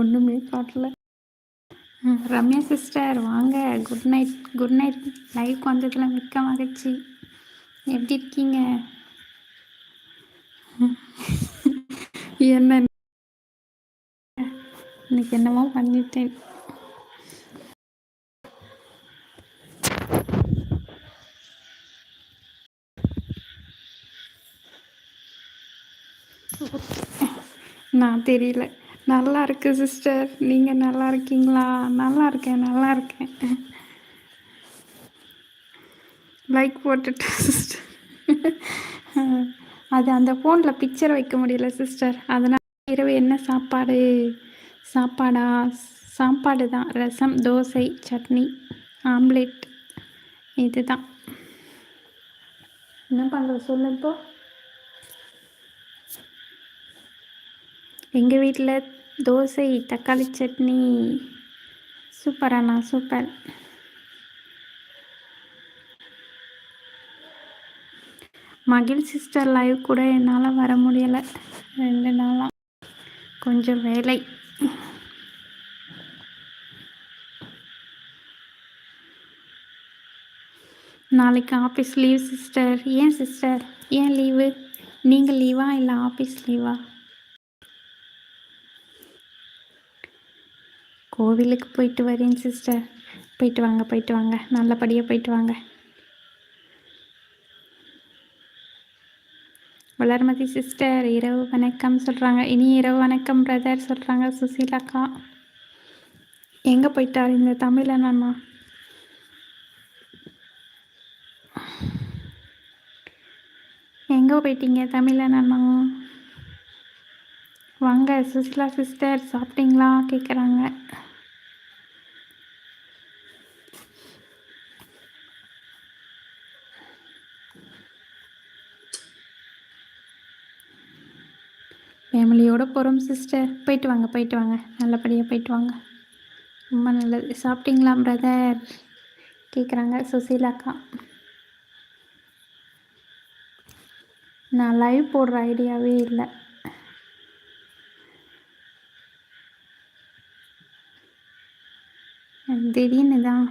ஒன்றுமே காட்டல. ரம்யா சிஸ்டர் வாங்க. Good night good night live வந்ததில் மிக்க மகிழ்ச்சி. எப்படி இருக்கீங்க? என்ன? இன்னைக்கு என்னமோ பண்ணிட்டேன். நான் தெரியல. நல்லா இருக்கு சிஸ்டர் நீங்கள் நல்லா இருக்கீங்களா? நல்லா இருக்கேன் நல்லா இருக்கேன். லைக் போட்டுட்டு சிஸ்டர் அது அந்த ஃபோனில் பிக்சர் வைக்க முடியல சிஸ்டர் அதனால் இரவு என்ன சாப்பாடு? சாப்பாடா? சாப்பாடு தான். ரசம் தோசை சட்னி ஆம்லேட். இதுதான். என்ன பண்ணுறது சொல்லு இப்போ. எங்கள் வீட்டில் தோசை தக்காளி சட்னி. சூப்பர் அண்ணா சூப்பர் மகிழ் சிஸ்டர் லைவ் கூட என்னால் வர முடியலை. ரெண்டு நாளாக கொஞ்சம் வேலை. நாளைக்கு ஆஃபீஸ் லீவ் சிஸ்டர் ஏன் சிஸ்டர் ஏன் லீவு நீங்கள் லீவா இல்லை ஆஃபீஸ் லீவா கோவிலுக்கு போயிட்டு வரேன் சிஸ்டர் போயிட்டு வாங்க போயிட்டு வாங்க. நல்லபடியாக போயிட்டு வாங்க. வளர்மதி சிஸ்டர் இரவு வணக்கம் சொல்கிறாங்க இனி இரவு வணக்கம் பிரதர் சொல்கிறாங்க சுசீலாக்கா எங்கே போயிட்டார் இந்த தமிழன் அண்ணா எங்கே போயிட்டீங்க தமிழன் அண்ணா வாங்க சுசிலா சிஸ்டர் சாப்பிட்டீங்களா? கேட்குறாங்க ஃபேமிலியோடு போகிறோம் சிஸ்டர் போயிட்டு வாங்க போயிட்டு வாங்க. நல்லபடியாக போயிட்டு வாங்க. ரொம்ப நல்லது. சாப்பிட்டீங்களா பிரதர் கேட்குறாங்க சுசீலாக்கா நான் லைவ் போடுற ஐடியாவே இல்லை. திடீர்னு தான்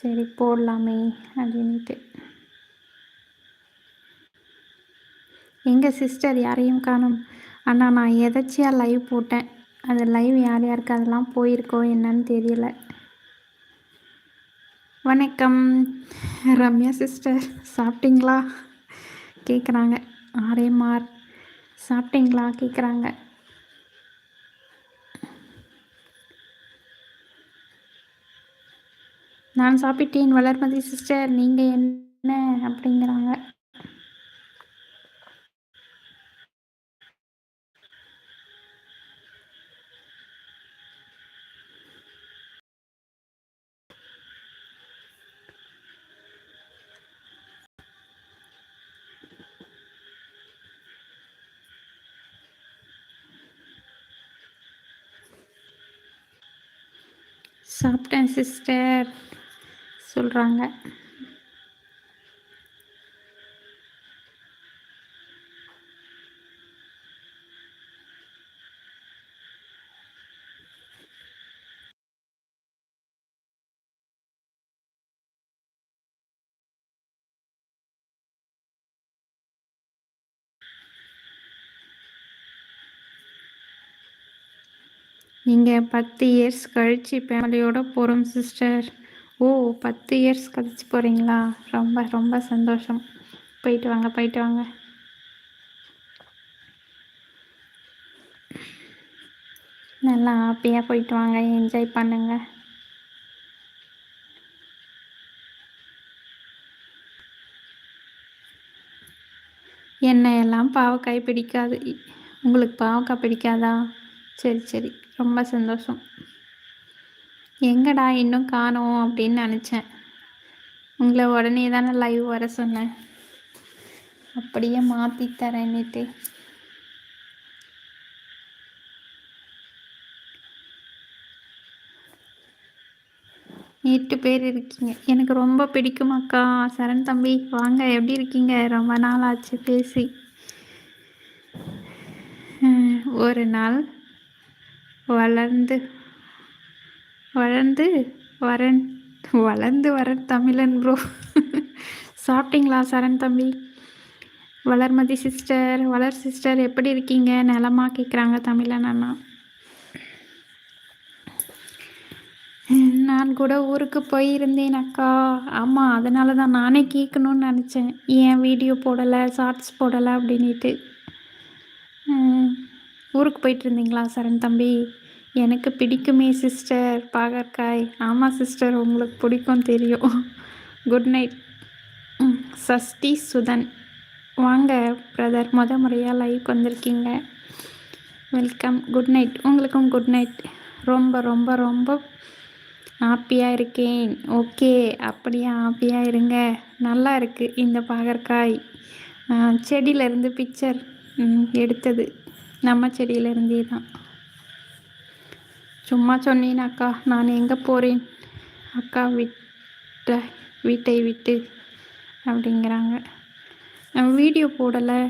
சரி போடலாமே அப்படின்ட்டு எங்கள் சிஸ்டர் யாரையும் காணும். அண்ணா நான் எதாச்சியாக லைவ் போட்டேன். அது லைவ் யார் யாருக்கு அதெல்லாம் போயிருக்கோ என்னன்னு தெரியல. வணக்கம். ரம்யா சிஸ்டர் சாப்பிட்டீங்களா? கேட்குறாங்க ஆரேமார் சாப்பிட்டீங்களா? கேட்குறாங்க நான் சாப்பிட்டேன் வளர்மதி சிஸ்டர் நீங்கள் என்ன? அப்படிங்கிறாங்க. சாப்பிட்டேன் சிஸ்டர் சொல்கிறாங்க நீங்கள் பத்து இயர்ஸ் கழித்து ஃபேமிலியோடு போகிறோம் சிஸ்டர் ஓ பத்து இயர்ஸ் கழிச்சு போகிறீங்களா ரொம்ப ரொம்ப சந்தோஷம். போயிட்டு வாங்க போயிட்டு வாங்க. நல்லா ஹாப்பியாக போயிட்டு வாங்க என்ஜாய் பண்ணுங்க. என்ன எல்லாம் பாவக்காய் பிடிக்காது. உங்களுக்கு பாவக்காய் பிடிக்காதா? சரி சரி. ரொம்ப சந்தோஷம். எங்கடா இன்னும் காணோம் அப்படின்னு நினச்சேன். உங்களை உடனே தானே லைவ் வர சொன்னேன். அப்படியே மாற்றி தரேன்னுட்டு. எட்டு பேர் இருக்கீங்க. எனக்கு ரொம்ப பிடிக்கும் அக்கா. சரண் தம்பி வாங்க. எப்படி இருக்கீங்க? ரொம்ப நாள் ஆச்சு பேசி ஒரு நாள் வளர்ந்து வளர்ந்து வரன் வளர்ந்து வரன் தமிழன் ப்ரோ சாப்பிட்டீங்களா சரண் தம்பி? வளர்மதி சிஸ்டர் வளர் சிஸ்டர் எப்படி இருக்கீங்க? நிலமா கேட்குறாங்க தமிழன் அண்ணா. நான் கூட ஊருக்கு போயிருந்தேன் அக்கா. ஆமாம் அதனால தான் நானே கேட்கணுன்னு நினச்சேன். ஏன் வீடியோ போடலை ஷார்ட்ஸ் போடலை அப்படின்ட்டு ஊருக்கு போயிட்டு இருந்தீங்களா சரண் தம்பி? எனக்கு பிடிக்குமே சிஸ்டர் பாகற்காய். ஆமாம் சிஸ்டர் உங்களுக்கு பிடிக்கும் தெரியும். Good night Sashti Suthan. வாங்க பிரதர் முத முறையாக லைவ் வந்திருக்கீங்க. வெல்கம் குட் நைட் உங்களுக்கும் குட் நைட் ரொம்ப ரொம்ப ரொம்ப ஹாப்பியாக இருக்கேன். ஓகே அப்படியே ஹாப்பியாக இருங்க. நல்லா இருக்குது இந்த பாகற்காய். செடியிலேருந்து பிக்சர் எடுத்தது. நம்ம செடியிலேருந்தே தான். சும்மா சொன்னேன் அக்கா நான் எங்கே போகிறேன்? அக்கா விட்ட வீட்டை விட்டு அப்படிங்கிறாங்க. வீடியோ போடலை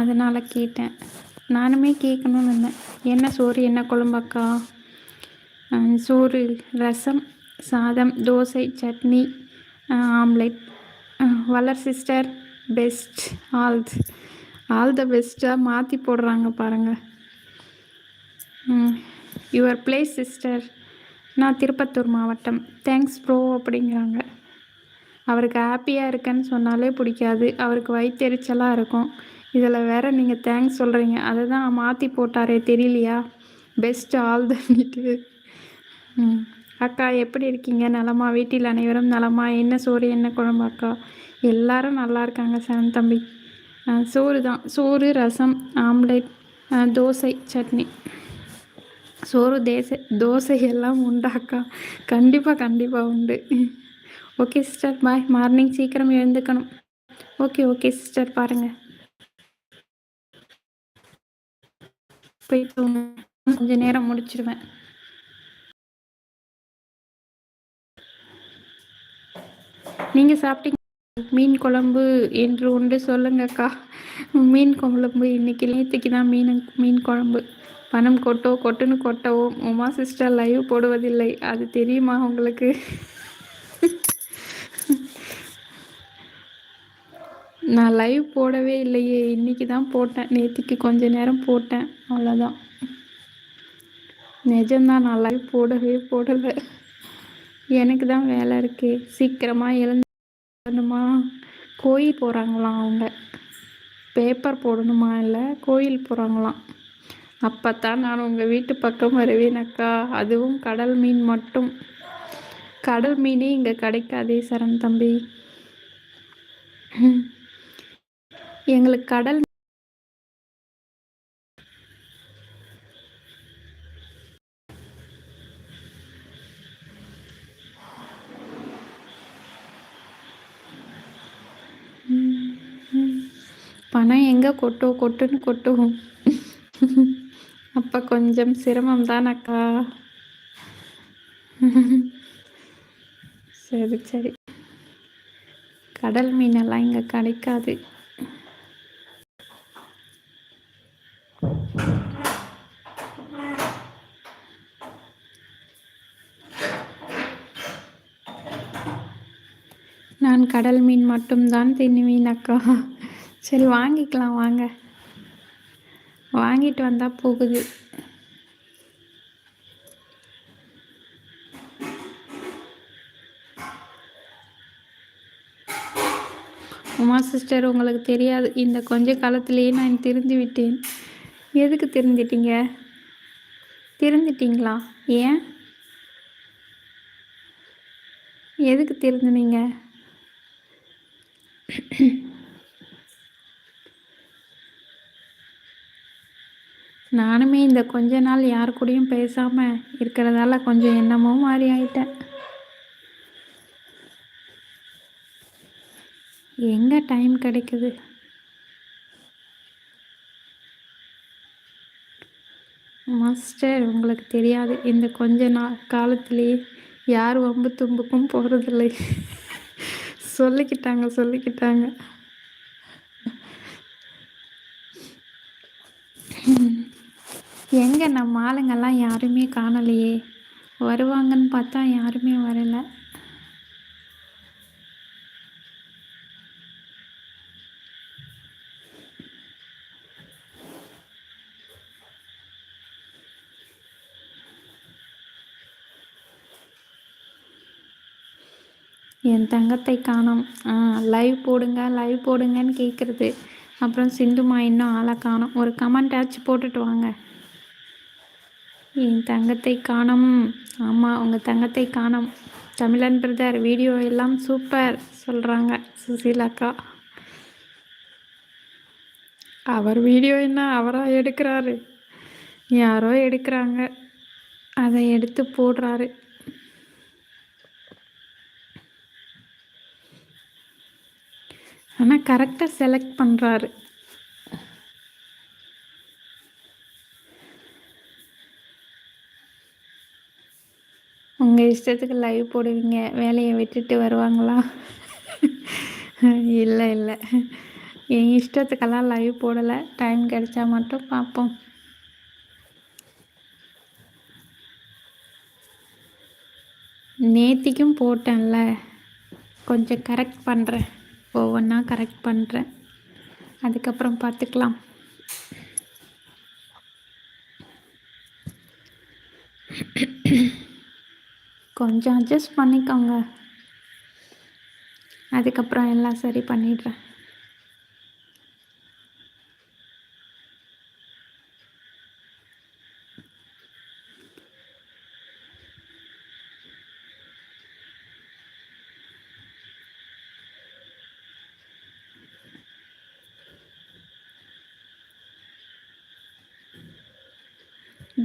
அதனால் கேட்டேன். நானுமே கேட்கணுன்னு இருந்தேன். என்ன சோறு என்ன குழம்பக்கா சோறு ரசம் சாதம் dosa chutney omelette Valar sister best Alps. All the பெஸ்ட்டாக மாற்றி போடுறாங்க பாருங்கள் யுவர் பிளேஸ் சிஸ்டர் நான் திருப்பத்தூர் மாவட்டம். தேங்க்ஸ் ப்ரோ அப்படிங்கிறாங்க. அவருக்கு ஹாப்பியாக இருக்கேன்னு சொன்னாலே பிடிக்காது. அவருக்கு வயிற்றெரிச்சலாக இருக்கும். இதில் வேற நீங்கள் தேங்க்ஸ் சொல்கிறீங்க அதை தான் மாற்றி போட்டாரே தெரியலையா? பெஸ்ட் ஆல் தண்ணிட்டு ம். அக்கா எப்படி இருக்கீங்க? நலமா? வீட்டில் அனைவரும் நலமா? என்ன சோறு என்ன குழம்பு அக்கா? எல்லாரும் நல்லா இருக்காங்க சரண் தம்பி. சோறு தான். சோறு ரசம் ஆம்லேட் தோசை சட்னி. சோறு தேசை தோசை எல்லாம் உண்டாக்கா கண்டிப்பாக கண்டிப்பாக உண்டு. Okay sister. பாய். மார்னிங் சீக்கிரம் எழுந்துக்கணும். Okay okay sister. பாருங்கள் போயிட்டு கொஞ்ச நேரம் முடிச்சிடுவேன் நீங்கள் சாப்பிட்டீங்க? மீன் குழம்பு என்று ஒன்று சொல்லுங்கக்கா. மீன் குழம்பு இன்னைக்கு நேற்றுக்கு தான் மீன் மீன் குழம்பு. பணம் கொட்டோ கொட்டுன்னு கொட்டவோ உமா சிஸ்டர் லைவ் போடுவதில்லை. அது தெரியுமா உங்களுக்கு? நான் லைவ் போடவே இல்லையே. இன்னைக்கு தான் போட்டேன். நேற்றுக்கு கொஞ்ச நேரம் போட்டேன். அவ்வளோதான் நிஜம்தான் நான் லைவ் போடவே போடலை. எனக்கு தான் வேலை இருக்குது சீக்கிரமாக போடணுமா? கோயில் போகிறாங்களாம் அவங்க. பேப்பர் போடணுமா இல்லை? கோயில் போகிறாங்களாம் அப்போ தான் நான் உங்கள் வீட்டு பக்கம் வருவேனக்கா அதுவும் கடல் மீன் மட்டும். கடல் மீனே இங்கே கிடைக்காதே சரண் தம்பி. எங்களுக்கு கடல் கொட்டு கொட்டுன்னு கொட்டுவோம். அப்போ கொஞ்சம் சிரமம் தானக்கா சரி சரி. கடல் மீனெல்லாம் இங்கே கிடைக்காது. நான் கடல் மீன் மட்டும்தான் தின்னுவேன் அக்கா. சரி வாங்கிக்கலாம் வாங்க. வாங்கிட்டு வந்தால் போகுது. உமா சிஸ்டர் உங்களுக்கு தெரியாது. இந்த கொஞ்ச காலத்திலேயே நான் திருந்து விட்டேன். எதுக்கு திருந்திட்டீங்க? திருந்துட்டிங்களா? ஏன்? எதுக்கு திருந்துனீங்க நானுமே இந்த கொஞ்ச நாள் யார் கூடயும் பேசாமல் இருக்கிறதால கொஞ்சம் என்னமோ மாறி ஆயிட்டேன். எங்கே டைம் கிடைக்குது? மாஸ்டர் உங்களுக்கு தெரியாது. இந்த கொஞ்ச நாள் காலத்திலேயே யார் வம்பு தும்புக்கும் போகிறதில்லை சொல்லிக்கிட்டாங்க சொல்லிக்கிட்டாங்க. எங்கே நம்ம ஆளுங்கெல்லாம் யாருமே காணலையே. வருவாங்கன்னு பார்த்தா யாருமே வரலை. என் தங்கத்தை காணோம். லைவ் போடுங்க லைவ் போடுங்கன்னு கேட்குறது அப்புறம் சிந்துமா இன்னும் ஆளை காணும். ஒரு கமெண்ட் ஆச்சு போட்டுட்டு வாங்க. என் தங்கத்தை காணும். ஆமாம் உங்கள் தங்கத்தை காணும். தமிழன் பிரதர் வீடியோ எல்லாம் சூப்பர் சொல்கிறாங்க சுசீலாக்கா. அவர் வீடியோ என்ன அவராக எடுக்கிறாரு? யாரோ எடுக்கிறாங்க. அதை எடுத்து போடுறாரு. ஆனால் கரெக்டாக செலக்ட் பண்ணுறாரு உங்கள் இஷ்டத்துக்கு லைவ் போடுவீங்க. வேலையை விட்டுட்டு வருவாங்களா? இல்லை இல்லை. என் இஷ்டத்துக்கெல்லாம் லைவ் போடலை. டைம் கிடைச்சா மட்டும் பார்ப்போம். நேத்திக்கும் போட்டேன்ல. கொஞ்சம் கரெக்ட் பண்ணுறேன் ஒவ்வொன்றா கரெக்ட் பண்ணுறேன் அதுக்கப்புறம் பார்த்துக்கலாம். கொஞ்சம் அட்ஜஸ்ட் பண்ணிக்கோங்க. அதுக்கப்புறம் எல்லாம் சரி பண்ணிடுறேன்.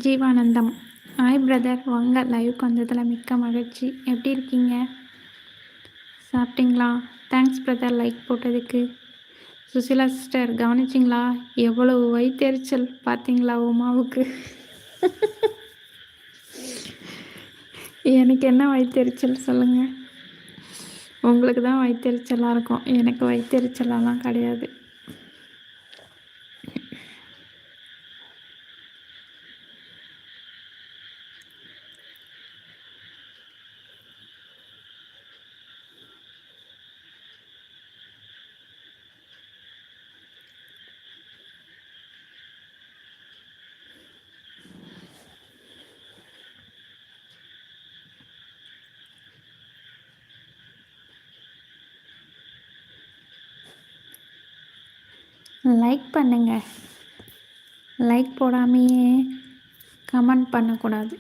ஜீவானந்தம். ஹாய் பிரதர் வாங்க லைவுக்கு வந்ததில் மிக்க மகிழ்ச்சி. எப்படி இருக்கீங்க? சாப்பிட்டீங்களா? தேங்க்ஸ் பிரதர் லைக் போட்டதுக்கு. சுசிலா சிஸ்டர் கவனிச்சிங்களா? எவ்வளவு வயிற்றெரிச்சல் பார்த்தீங்களா உமாவுக்கு எனக்கு என்ன வயிற்றெரிச்சல் சொல்லுங்கள் உங்களுக்கு தான் வயிற்றெரிச்சலாக இருக்கும். எனக்கு வயிற்றெரிச்சலாலாம் கிடையாது. லைக் பண்ணுங்கள் லைக் போடாமையே. கமெண்ட் பண்ணக்கூடாது.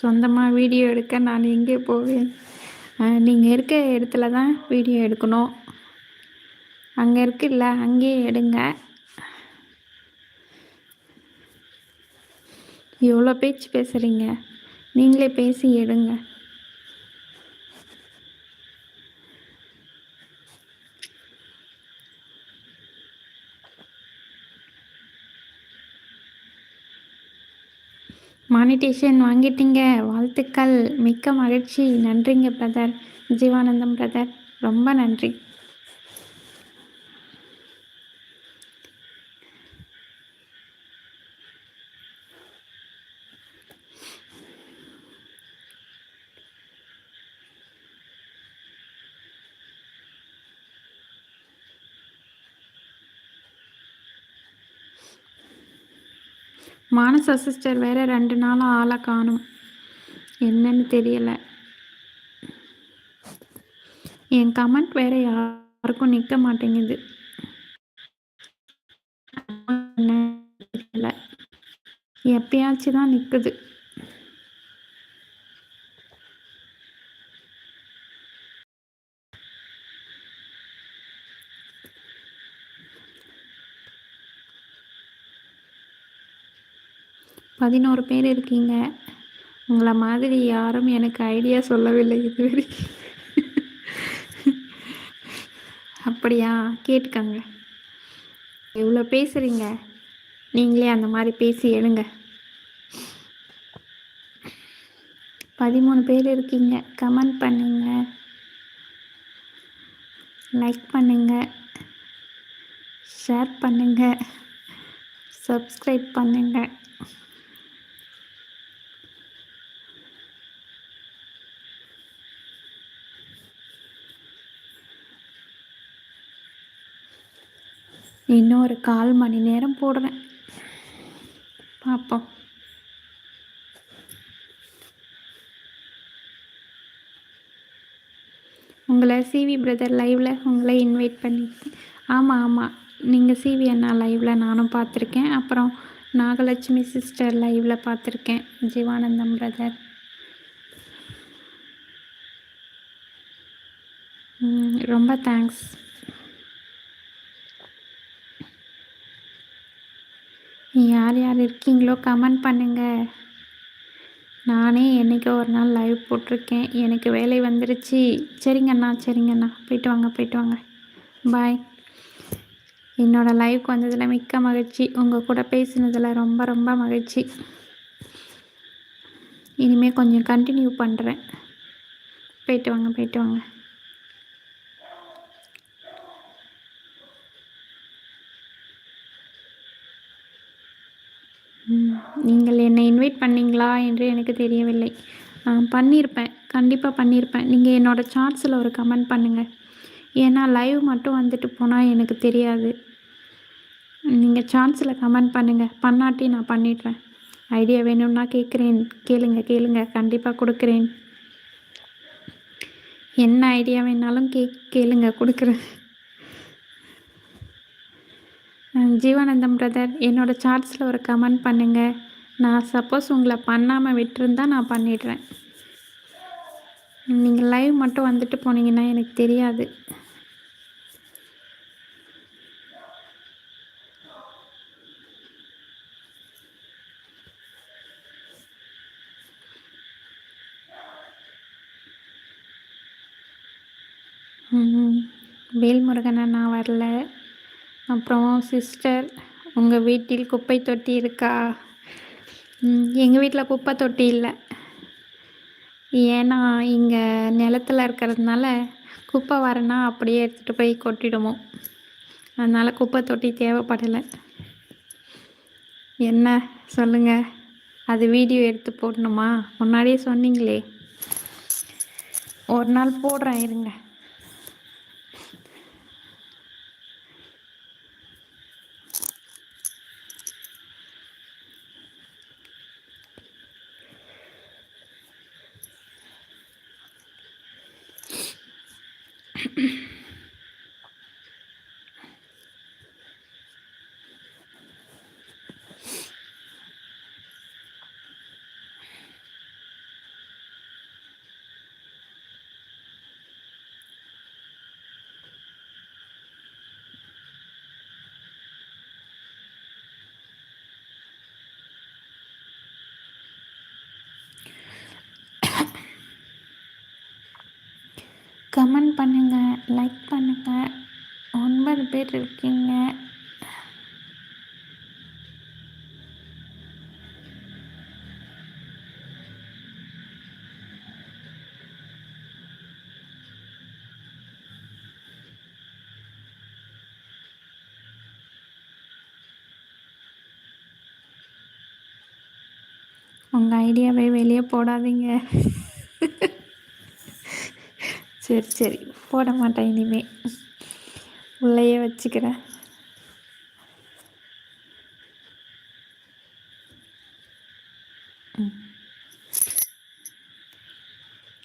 சொந்தமாக வீடியோ எடுக்க நான் எங்கே போவேன்? நீங்கள் இருக்க இடத்துல தான் வீடியோ எடுக்கணும். அங்கே இருக்குல்ல அங்கேயே எடுங்க. எவ்வளோ பேச்சு பேசுகிறீங்க நீங்களே பேசி எடுங்க. மானிட்டேஷன் வாங்கிட்டீங்க. வாழ்த்துக்கள். மிக்க மகிழ்ச்சி. நன்றிங்க பிரதர் ஜீவானந்தம் பிரதர் ரொம்ப நன்றி. மானச சிஸ்டர் வேற ரெண்டு நாளாக ஆளை காணும். என்னன்னு தெரியலை. என் கமெண்ட் வேற யாருக்கும் நிற்க மாட்டேங்குது. எப்பயாச்சும் தான் நிற்குது பதினோரு பேர் இருக்கீங்க. உங்களை மாதிரி யாரும் எனக்கு ஐடியா சொல்லவில்லை இதுவரை. அப்படியா? கேட்டுக்கங்க. எவ்வளோ பேசுகிறீங்க நீங்களே அந்த மாதிரி பேசி எழுங்க. பதிமூணு பேர் இருக்கீங்க. கமெண்ட் பண்ணுங்க. லைக் பண்ணுங்கள் ஷேர் பண்ணுங்கள் சப்ஸ்கிரைப் பண்ணுங்கள் இன்னும் ஒரு கால் மணி நேரம் போடுவேன் பார்ப்போம் உங்களை சிவி பிரதர் லைவில் உங்களை இன்வைட் பண்ணி ஆமாம் ஆமாம் நீங்கள் சிவி அண்ணா லைவில் நானும் பார்த்துருக்கேன். அப்புறம் நாகலட்சுமி சிஸ்டர் லைவில் பார்த்துருக்கேன். ஜீவானந்தம் பிரதர் ரொம்ப தேங்க்ஸ் யார் யார் இருக்கீங்களோ கமெண்ட் பண்ணுங்கள் நானே என்றைக்கோ ஒரு நாள் லைவ் போட்டிருக்கேன். எனக்கு வேலை வந்துருச்சு. சரிங்கண்ணா சரிங்கண்ணா. போயிட்டு வாங்க போயிட்டு வாங்க. பாய் என்னோடய லைவுக்கு வந்ததில் மிக்க மகிழ்ச்சி. உங்கள் கூட பேசினதில் ரொம்ப ரொம்ப மகிழ்ச்சி. இனிமேல் கொஞ்சம் கண்டினியூ பண்ணுறேன் போயிட்டு வாங்க போயிட்டு வாங்க. நீங்கள் என்னை இன்வைட் பண்ணீங்களா என்று எனக்கு தெரியவில்லை. பண்ணியிருப்பேன் கண்டிப்பாக பண்ணியிருப்பேன். நீங்கள் என்னோடய சார்ட்ஸில் ஒரு கமெண்ட் பண்ணுங்கள் ஏன்னா லைவ் மட்டும் வந்துட்டு போனால் எனக்கு தெரியாது. நீங்கள் சான்ஸில் கமெண்ட் பண்ணுங்கள் பண்ணாட்டி நான் பண்ணிடுறேன். ஐடியா வேணும்னா கேட்குறேன் கேளுங்க கேளுங்க. கண்டிப்பாக கொடுக்குறேன். என்ன ஐடியா வேணாலும் கே கேளுங்க கொடுக்குறேன். ஜீவானந்தம் பிரதர் என்னோடய சார்ட்ஸில் ஒரு கமெண்ட் பண்ணுங்கள் நான் சப்போஸ் உங்களை பண்ணாமல் விட்டுருந்தா நான் பண்ணிடுறேன். நீங்கள் லைவ் மட்டும் வந்துட்டு போனீங்கன்னா எனக்கு தெரியாது. வேல்முருகன் நான் வரல. அப்புறம் சிஸ்டர் உங்கள் வீட்டில் குப்பை தொட்டி இருக்கா? எங்கள் வீட்டில் குப்பை தொட்டி இல்லை. ஏன்னா இங்கே நிலத்துல இருக்கிறதுனால குப்பை வரனா அப்படியே எடுத்துகிட்டு போய் கொட்டிடுவோம். அதனால் குப்பை தொட்டி தேவைப்படலை. என்ன? சொல்லுங்கள் அது வீடியோ எடுத்து போடணுமா? முன்னாடியே சொன்னீங்களே. ஒரு நாள் போடுறேன் இருங்க. கமெண்ட் பண்ணுங்கள் லைக் பண்ணுங்கள் ஒன்பது பேர் இருக்கீங்க. உங்கள் ஐடியாவை வெளியே போடாதீங்க. சரி சரி. போட மாட்டேன் இனிமே. உள்ளேயே வச்சுக்கிறேன்.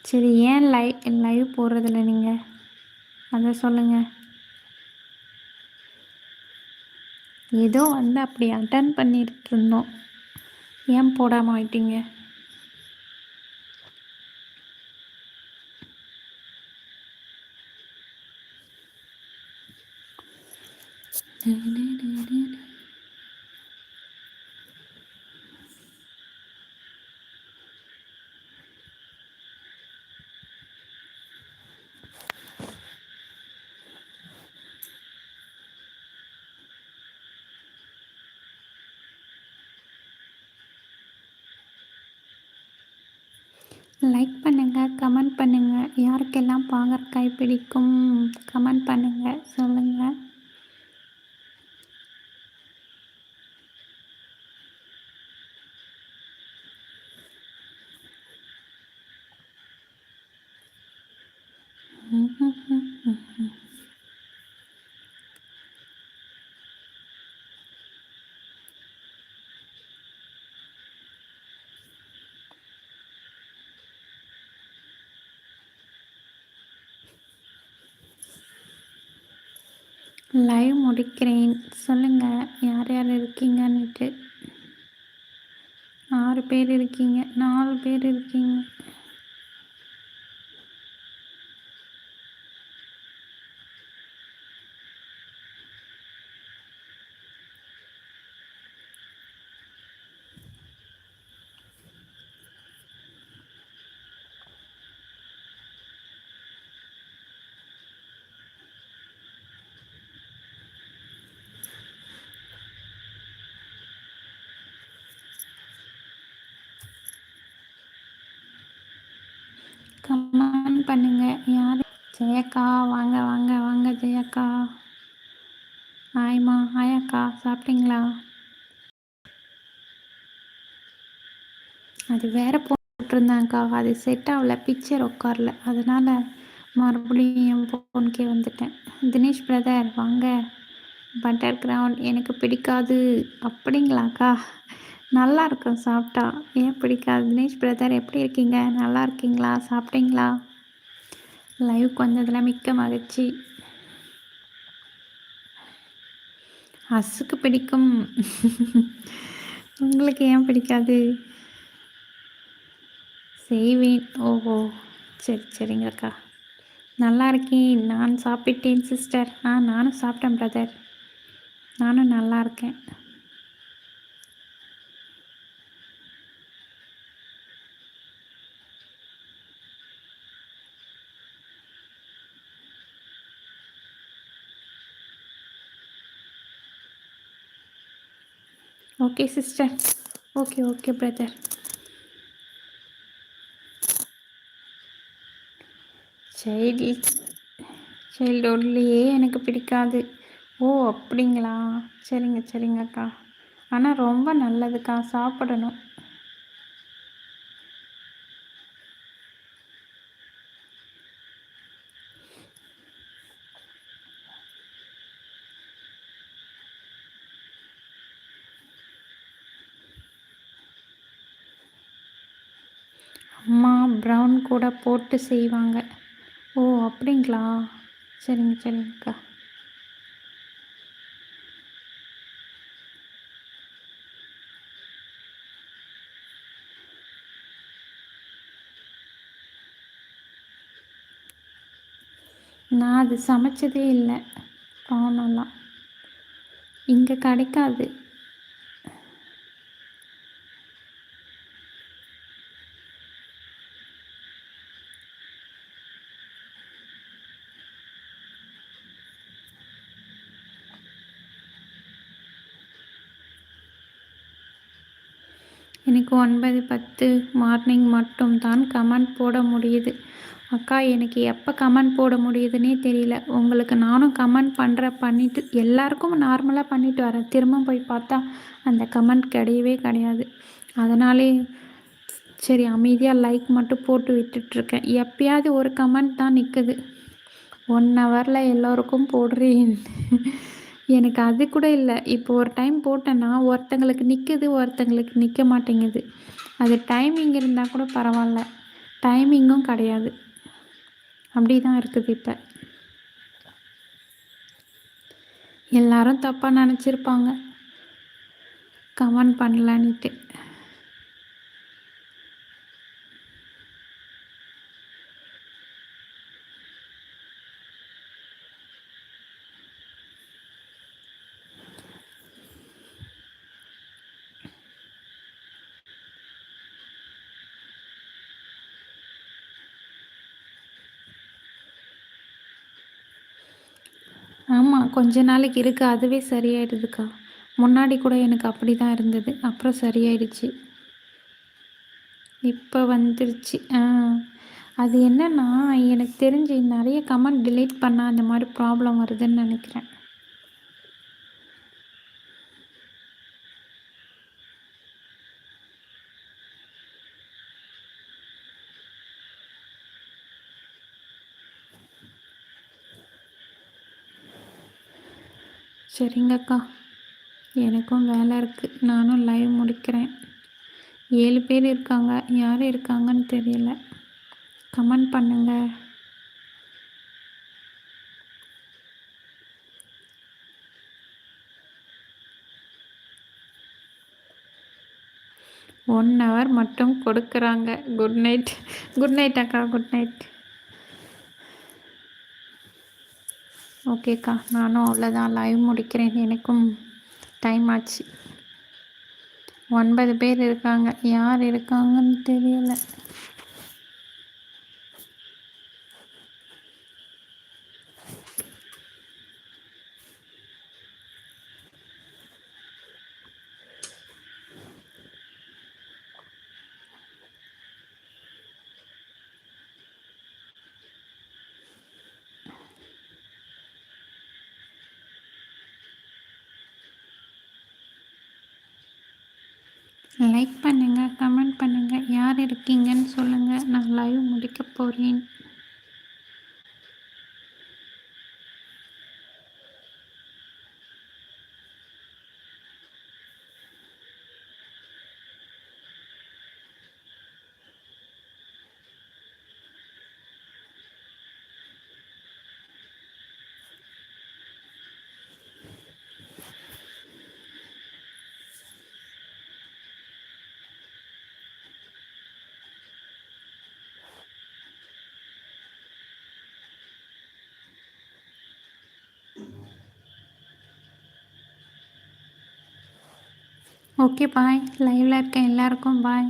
சரி ஏன் லைவ் லைவ் போடுறதில்ல நீங்கள் அதை சொல்லுங்கள் ஏதோ வந்து அப்படி அட்டன் பண்ணிட்டு இருந்தோம். ஏன் போடாமல் ஆயிட்டீங்க? லைக் பண்ணுங்கள் கமெண்ட் பண்ணுங்கள் யாருக்கெல்லாம் பாகற்காய் பிடிக்கும் கமெண்ட் பண்ணுங்கள் சொல்லுங்கள் லைவ் முடிக்கிறேன். சொல்லுங்கள் யார் யார் இருக்கீங்கன்னுட்டு. ஆறு பேர் இருக்கீங்க நாலு பேர் இருக்கீங்க. பண்ணுங்க. யார்? ஜெயக்கா வாங்க வாங்க வாங்க ஜெயக்கா. ஆய்மா ஆயாக்கா சாப்பிட்டீங்களா? அது வேற போட்டிருந்தாங்க்கா அது செட் ஆகல பிக்சர் உட்காரல. அதனால் மறுபடியும் என் ஃபோனுக்கே வந்துட்டேன். தினேஷ் பிரதர் வாங்க. பட்டர் கிரவுண்ட் எனக்கு பிடிக்காது. அப்படிங்களாக்கா? நல்லா இருக்கும் சாப்பிட்டா. ஏன் பிடிக்காது? தினேஷ் பிரதர் எப்படி இருக்கீங்க? நல்லா இருக்கீங்களா? சாப்பிட்டீங்களா? லைவ் வந்ததில் மிக்க மகிழ்ச்சி. அசுக்கு பிடிக்கும். உங்களுக்கு ஏன் பிடிக்காது? செய்வேன். ஓஹோ. சரி சரிங்கக்கா நல்லா இருக்கேன். நான் சாப்பிட்டேன் சிஸ்டர் ஆ நானும் சாப்பிட்டேன் பிரதர் நானும் நல்லா இருக்கேன். Okay sister okay okay brother child சைல்டுஹுட்லேயே எனக்கு பிடிக்காது. ஓ அப்படிங்களா? சரிங்க சரிங்கக்கா ஆனால் ரொம்ப நல்லதுக்கா சாப்பிடணும். ப்ரௌன் கூட போட்டு செய்வாங்க. ஓ அப்படிங்களா? சரிங்க சரிங்கக்கா. நான் அது சமைச்சதே இல்லை பானெல்லாம் இங்கே கிடைக்காது. எனக்கு ஒன்பது பத்து மார்னிங் மட்டும் தான் கமெண்ட் போட முடியுது. அக்கா எனக்கு எப்போ கமெண்ட் போட முடியுதுன்னே தெரியல. உங்களுக்கு நானும் கமெண்ட் பண்ணுற பண்ணிட்டு எல்லாருக்கும் நார்மலாக பண்ணிட்டு வரேன். திரும்ப போய் பார்த்தா அந்த கமெண்ட் கிடையவே கிடையாது. அதனாலே சரி அமைதியாக லைக் மட்டும் போட்டு விட்டுட்ருக்கேன். எப்பயாவது ஒரு கமெண்ட் தான் நிற்குது ஒன் ஹவரில் எல்லோருக்கும் போடுறேன். எனக்கு அது கூட இல்லை. இப்போ ஒரு டைம் போட்டேன்னா ஒருத்தங்களுக்கு நிற்குது ஒருத்தங்களுக்கு நிற்க மாட்டேங்குது. அது டைமிங் இருந்தால் கூட பரவாயில்ல டைமிங்கும் கிடையாது. அப்படி தான் இருக்குது இப்போ. எல்லாரும் தப்பாக நினச்சிருப்பாங்க. கமெண்ட் பண்ணலான்ட்டு ஆமாம் கொஞ்ச நாளைக்கு இருக்கு. அதுவே சரியாயிடுதுக்கா. முன்னாடி கூட எனக்கு அப்படி தான் இருந்தது. அப்புறம் சரியாயிடுச்சு. இப்போ வந்துருச்சு. ஆ. அது என்னன்னா எனக்கு தெரிஞ்சு நிறைய கமெண்ட் டிலீட் பண்ணால் அந்த மாதிரி ப்ராப்ளம் வருதுன்னு நினைக்கிறேன். சரிங்கக்கா. எனக்கும் வேலை இருக்குது நானும் லைவ் முடிக்கிறேன். ஏழு பேர் இருக்காங்க. யார் இருக்காங்கன்னு தெரியல. கமெண்ட் பண்ணுங்க. ஒன் ஹவர் மட்டும் கொடுக்குறாங்க. குட் நைட் குட் நைட் அக்கா. குட் நைட் ஓகேக்கா. நானும் அவ்வளோதான் லைவ் முடிக்கிறேன். எனக்கும் டைம் ஆச்சு. ஒன்பது பேர் இருக்காங்க. யார் இருக்காங்கன்னு தெரியல. லைக் பண்ணுங்கள் கமெண்ட் பண்ணுங்கள் யார் இருக்கீங்கன்னு சொல்லுங்கள் நான் லைவ் முடிக்க போகிறேன் ஓகே பாய் லைவில் இருக்க எல்லாருக்கும் பாய்